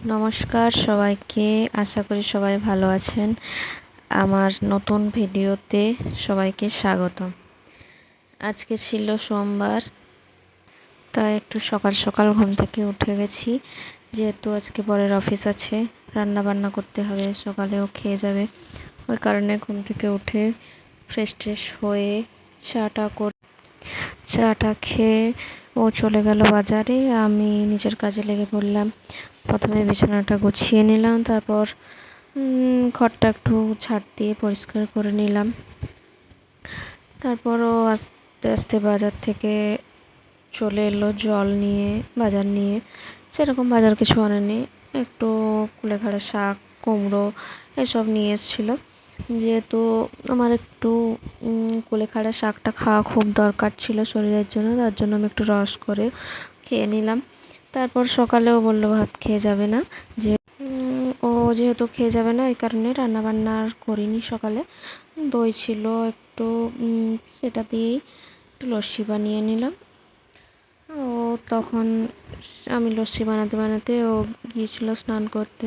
নমস্কার সবাইকে, আশা করি সবাই ভালো আছেন। আমার নতুন ভিডিওতে সবাইকে স্বাগত আজকে ছিল সোমবার, তাই একটু সকাল সকাল ঘুম থেকে উঠে গেছি। যেহেতু আজকে পরের অফিস আছে রান্না বান্না করতে হবে সকালেও খেয়ে যাবে। ওই কারণে ঘুম থেকে উঠে ফ্রেশ ট্রেশ হয়ে চাটা কর, চাটা খেয়ে ও চলে গেল বাজারে। আমি নিজের কাজে লেগে পড়লাম। প্রথমে বিছানাটা গুছিয়ে নিলাম, তারপর ঘরটা একটু ছাড় দিয়ে পরিষ্কার করে নিলাম। তারপরও আস্তে আস্তে বাজার থেকে চলে এলো, জল নিয়ে, বাজার নিয়ে। সেরকম বাজার কিছু আনেনি। একটু কুলেখাড়া শাক, কুমড়ো, এসব নিয়ে এসেছিল। যেহেতু আমার একটু কুলেখাড়া শাকটা খাওয়া খুব দরকার ছিল শরীরের জন্য, তার জন্য আমি একটু রস করে খেয়ে নিলাম। তারপর সকালেও বলল ভাত খেয়ে যাবে না। যে ও যেহেতু খেয়ে যাবে না, ওই কারণে রান্নাবান্না আর করিনি সকালে। দই ছিল একটু সেটা দিয়েই একটু লস্যি বানিয়ে নিলাম। ও তখন আমি লস্যি বানাতে বানাতে ও গিয়েছিল স্নান করতে।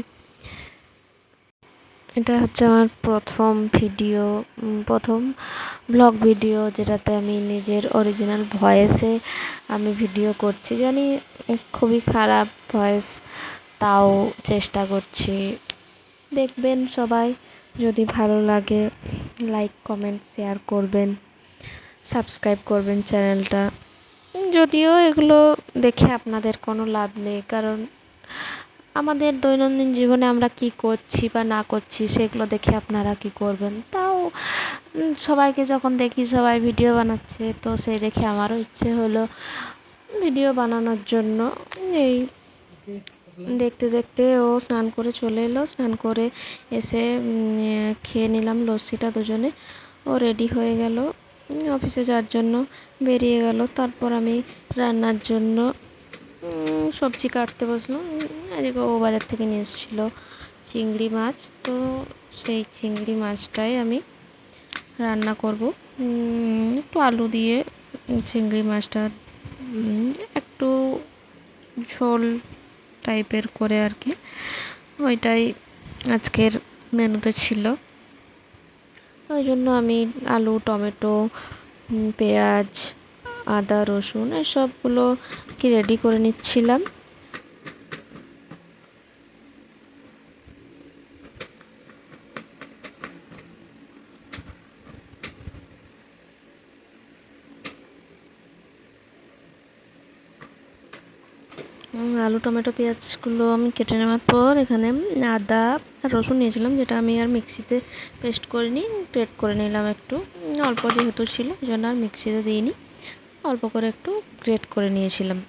এটা হচ্ছে আমার প্রথম ভিডিও প্রথম ব্লগ ভিডিও যেটাতে আমি নিজের অরিজিনাল ভয়েসে আমি ভিডিও করছি। জানি খুবই খারাপ ভয়েস তাও চেষ্টা করছি। দেখবেন সবাই, যদি ভালো লাগে লাইক কমেন্ট শেয়ার করবেন সাবস্ক্রাইব করবেন চ্যানেলটা যদিও এগুলো দেখে আপনাদের কোনো লাভ নেই, কারণ আমাদের দৈনন্দিন জীবনে আমরা কি করছি বা না করছি সেগুলো দেখে আপনারা কি করবেন? তাও সবাইকে যখন দেখি সবাই ভিডিও বানাচ্ছে, তো সেই দেখে আমারও ইচ্ছে হলো ভিডিও বানানোর জন্য। এই দেখতে দেখতে ও স্নান করে চলে এলো। স্নান করে এসে খেয়ে নিলাম লস্যিটা দুজনে। ও রেডি হয়ে গেল অফিসে যাওয়ার জন্য বেরিয়ে গেল। তারপর আমি রান্নার জন্য সবজি কাটতে বসলাম এদিকে ও বাজার থেকে নিয়ে এসেছিল চিংড়ি মাছ। তো সেই চিংড়ি মাছটাই আমি রান্না করব। একটু আলু দিয়ে চিংড়ি মাছটা একটু ঝোল টাইপের করে আর কি। ওইটাই আজকের মেনুতে ছিল। ওই জন্য আমি আলু, টমেটো পেঁয়াজ আদা, রসুন এসবগুলো কি রেডি করে নিচ্ছিলাম। আলু, টমেটো, পেঁয়াজগুলো আমি কেটে নেওয়ার পর এখানে আদা রসুন নিয়েছিলাম, যেটা আমি আর মিক্সিতে পেস্ট করে নিই গ্রেট করে নিলাম একটু। অল্প যেহেতু ছিল জন্য আর মিক্সিতে দিইনি। অল্প করে একটু গ্রেট করে নিয়েছিলাম।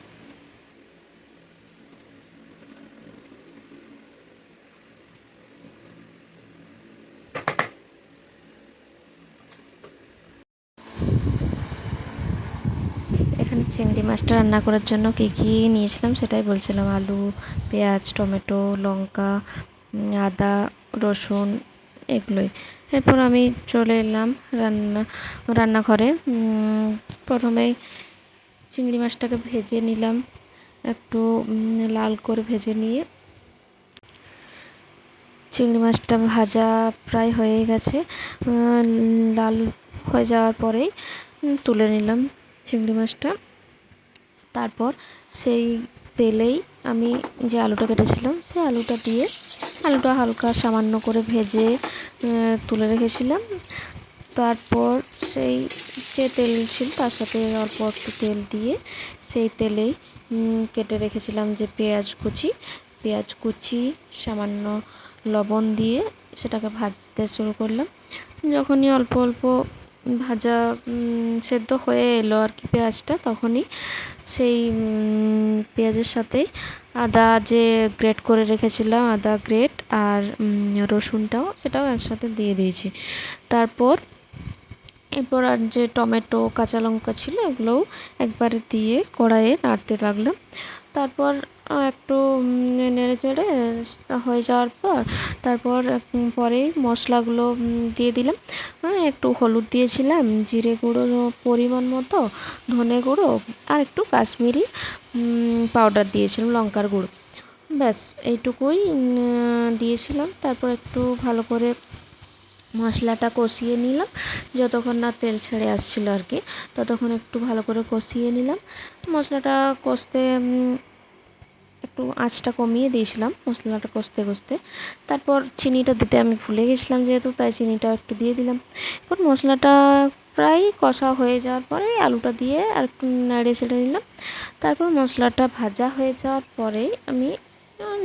এখানে চিংড়ি মাছটা রান্না করার জন্য কী কী নিয়েছিলাম সেটাই বলছিলাম। আলু, পেঁয়াজ, টমেটো, লঙ্কা আদা, রসুন, এগুলোই। এরপর আমি চলে এলাম রান্না, রান্নাঘরে। প্রথমে চিংড়ি মাছটাকে ভেজে নিলাম, একটু লাল করে ভেজে নিয়ে। চিংড়ি মাছটা ভাজা প্রায় হয়ে গেছে। লাল হয়ে যাওয়ার পরেই তুলে নিলাম চিংড়ি মাছটা। তারপর সেই তেলেই আমি যে আলুটা কেটেছিলাম, সেই আলুটা দিয়ে আলুটা হালকা সামান্য করে ভেজে তুলে রেখেছিলাম। তারপর সেই যে তেল ছিল তার সাথে অল্প একটু তেল দিয়ে সেই তেলেই কেটে রেখেছিলাম যে পেঁয়াজ কুচি। পেঁয়াজ কুচি, সামান্য লবণ দিয়ে সেটাকে ভাজতে শুরু করলাম। যখনই অল্প অল্প ভাজা সেদ্ধ হয়ে এলো আর কি পেঁয়াজটা তখনই। সেই পেঁয়াজের সাথেই আদা যে গ্রেট করে রেখেছিলাম, আদা গ্রেট আর রসুনটাও সেটাও একসাথে দিয়ে দিয়েছি। তারপর, এরপর আর যে টমেটো, কাঁচা লঙ্কা ছিল এগুলোও একবারে দিয়ে কড়াইয়ে নাড়তে লাগলাম। তারপর একটু নেড়ে চেড়ে হয়ে যাওয়ার পর তারপর পরেই মশলাগুলো দিয়ে দিলাম। একটু হলুদ দিয়েছিলাম, জিরে গুঁড়ো পরিমাণ মতো, ধনে গুঁড়ো আর একটু কাশ্মীরি পাউডার দিয়েছিলাম, লঙ্কার গুঁড়ো। ব্যাস, এইটুকুই দিয়েছিলাম। তারপর একটু ভালো করে মশলাটা কষিয়ে নিলাম। যতক্ষণ না তেল ছেড়ে আসছিল আর কি, ততক্ষণ একটু ভালো করে কষিয়ে নিলাম। মশলাটা কষতে একটু আঁচটা কমিয়ে দিয়েছিলাম মশলাটা কষতে কষতে। তারপর চিনিটা দিতে আমি ভুলে গেছিলাম যেহেতু, তাই চিনিটা একটু দিয়ে দিলাম। এবার মশলাটা প্রায় কষা হয়ে যাওয়ার পরে আলুটা দিয়ে আর একটু নেড়ে ছেড়ে নিলাম। তারপর মশলাটা ভাজা হয়ে যাওয়ার পরেই আমি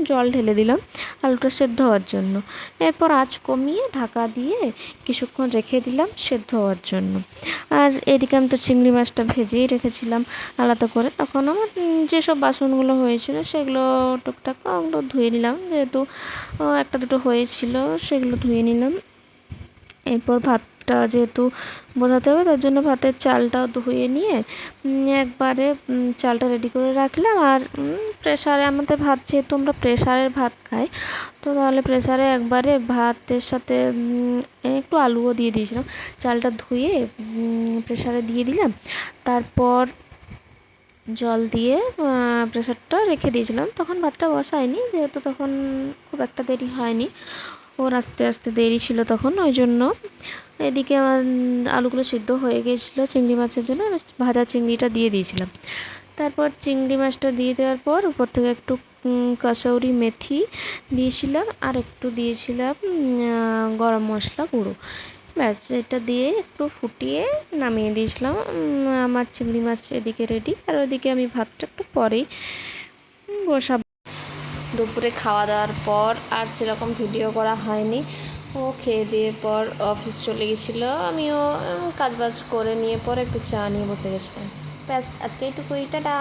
জল ঢেলে দিলাম। আলুটা সেদ্ধ হওয়ার জন্য। এরপর আঁচ কমিয়ে ঢাকা দিয়ে কিছুক্ষণ রেখে দিলাম সেদ্ধ হওয়ার জন্য। আর এদিকে আমি তো চিংড়ি মাছটা ভেজেই রেখেছিলাম আলাদা করে। তখন আমার যেসব বাসনগুলো হয়েছিল সেগুলো টুকটাক ওগুলো ধুয়ে নিলাম। যেহেতু একটা দুটো হয়েছিল সেগুলো ধুয়ে নিলাম। এরপর ভাতটা যেহেতু বোঝাতে হবে, তার জন্য ভাতের চালটাও ধুয়ে নিয়ে একবারে চালটা রেডি করে রাখলাম। আর প্রেশারে আমাদের ভাত যেহেতু আমরা প্রেসারের ভাত খাই, তো তাহলে প্রেশারে একবারে ভাতের সাথে একটু আলুও দিয়ে দিয়েছিলাম। চালটা ধুয়ে প্রেশারে দিয়ে দিলাম। তারপর জল দিয়ে প্রেশারটা রেখে দিয়েছিলাম। তখন ভাতটা বসায়নি, যেহেতু তখন খুব একটা দেরি হয়নি। ওর আস্তে আস্তে দেরি ছিল তখন, ওই জন্য এদিকে আমার আলুগুলো সিদ্ধ হয়ে গিয়েছিল চিংড়ি মাছের জন্য ভাজা চিংড়িটা দিয়ে দিয়েছিলাম। তারপর চিংড়ি মাছটা দিয়ে দেওয়ার পর উপর থেকে একটু কাসৌরি মেথি দিয়েছিলাম আর একটু দিয়েছিলাম গরম মশলা গুঁড়ো। ব্যাস, এটা দিয়ে একটু ফুটিয়ে নামিয়ে দিয়েছিলাম। আমার চিংড়ি মাছ এদিকে রেডি আর ওদিকে আমি ভাতটা একটু পরেই বসাবো। দুপুরে খাওয়া দাওয়ার পর আর সেরকম ভিডিও করা হয়নি। ও খেয়ে দিয়ে পর অফিস চলে গেছিল। আমিও কাজবাজ করে নিয়ে পরে একটু চা নিয়ে বসে গেছিলাম। ব্যাস, আজকে এইটুকুই, টাটা।